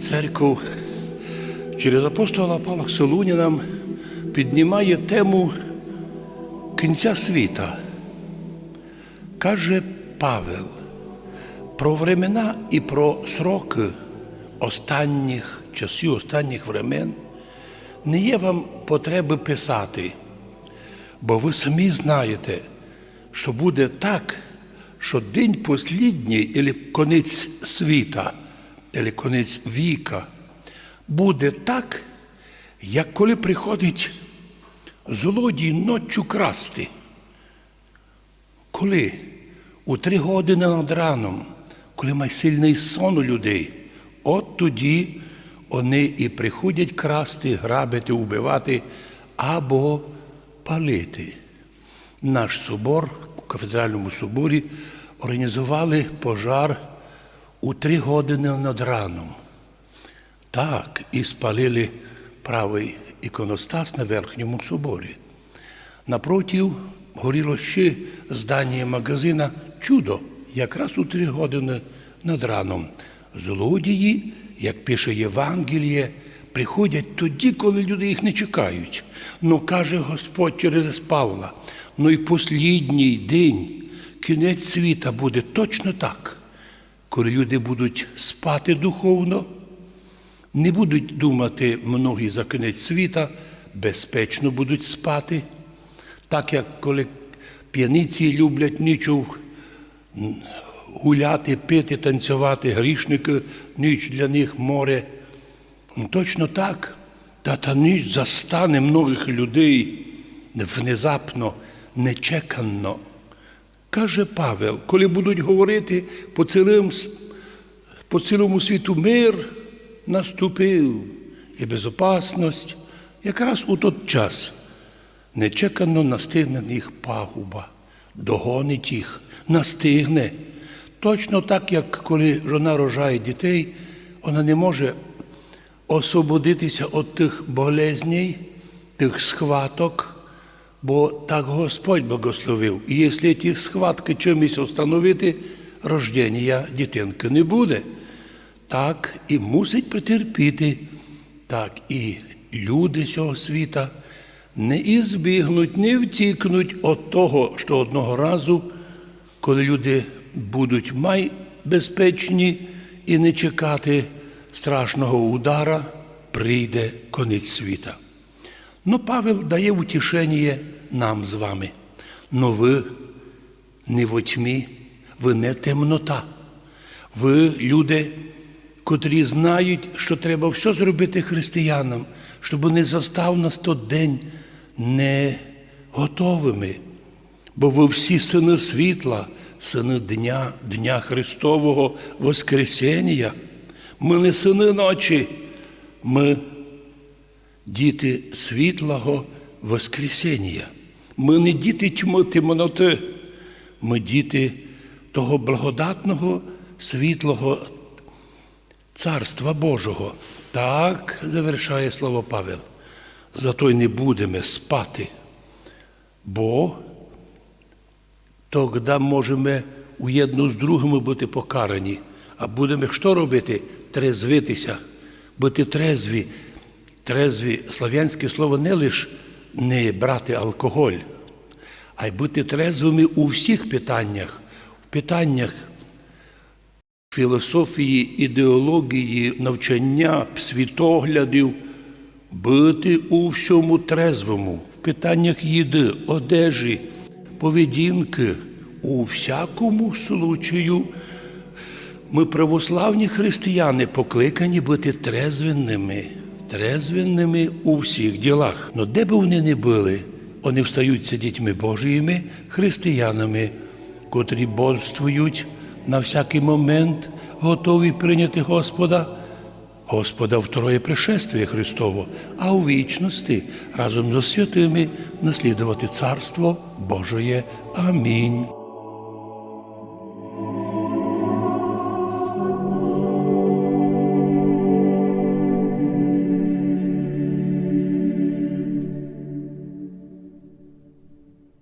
Церков через апостола Павла Солуня нам піднімає тему кінця світа. Каже Павел про времена і про сроки останніх часів, останніх времен не є вам потреби писати, бо ви самі знаєте, що буде так, що день послідній, або конець світа, або конець віка, буде так, як коли приходить злодій ноччю красти. Коли у три години над раном, коли має сильний сон у людей, от тоді вони і приходять красти, грабити, вбивати або палити. Наш собор у кафедральному соборі організували пожар у три години над раном. Так, і спалили правий іконостас на верхньому соборі. Напротив горіло ще здання магазина чудо, якраз у три години над раном. Злодії, як пише Євангеліє, приходять тоді, коли люди їх не чекають. Ну каже Господь через Павла, ну і послідній день, кінець світа буде точно так, коли люди будуть спати духовно. Не будуть думати многі за кінець світа, безпечно будуть спати, так як коли п'яниці люблять нічу гуляти, пити, танцювати, грішники, ніч для них море. Ну, Точно так, та та ніч застане многих людей внезапно, нечекано. Каже Павел, коли будуть говорити по цілим по цілому світу мир наступив і безопасність, якраз у той час нечекано настигне на них пагуба, догонить їх, настигне. Точно так, як коли жона рожає дітей, вона не може освободитися від тих болезней, тих схваток, бо так Господь благословив. І якщо ті схватки чимось встановити, рождення дитинки не буде. Так і мусить претерпіти, так і люди цього світа не ізбігнуть, не втікнуть від того, що одного разу, коли люди будуть май безпечні і не чекати страшного удара, прийде конець світа. Но Павел дає утішення нам з вами. Но ви не во тьмі, ви не темнота. Ви люди, котрі знають, що треба все зробити християнам, щоб не застав нас той день не готовими. Бо ви всі сини світла, сини Дня, Дня Христового Воскресення. Ми не сини ночі, ми діти світлого Воскресення. Ми не діти тьми темноти, ми діти того благодатного, світлого Царства Божого. Так завершає слово Павел. Зато й не будемо спати, бо тоді можемо уєдно з другими бути покарані, а будемо що робити? Трезвитися, бути трезві. Трезві, слав'янське слово не лише не брати алкоголь, а й бути трезвими у всіх питаннях, в питаннях філософії, ідеології, навчання, світоглядів, бути у всьому трезвому, в питаннях їди, одежі, поведінки, у всякому случаю. Ми, православні християни, покликані бути трезвенними, трезвенними у всіх ділах. Но де б вони не були, вони встаються дітьми Божіїми, християнами, котрі бодствують на всякий момент, готові прийняти Господа, Господа в Троє пришествие Христово, а у вічності разом з святими наслідувати Царство Божоє. Амінь.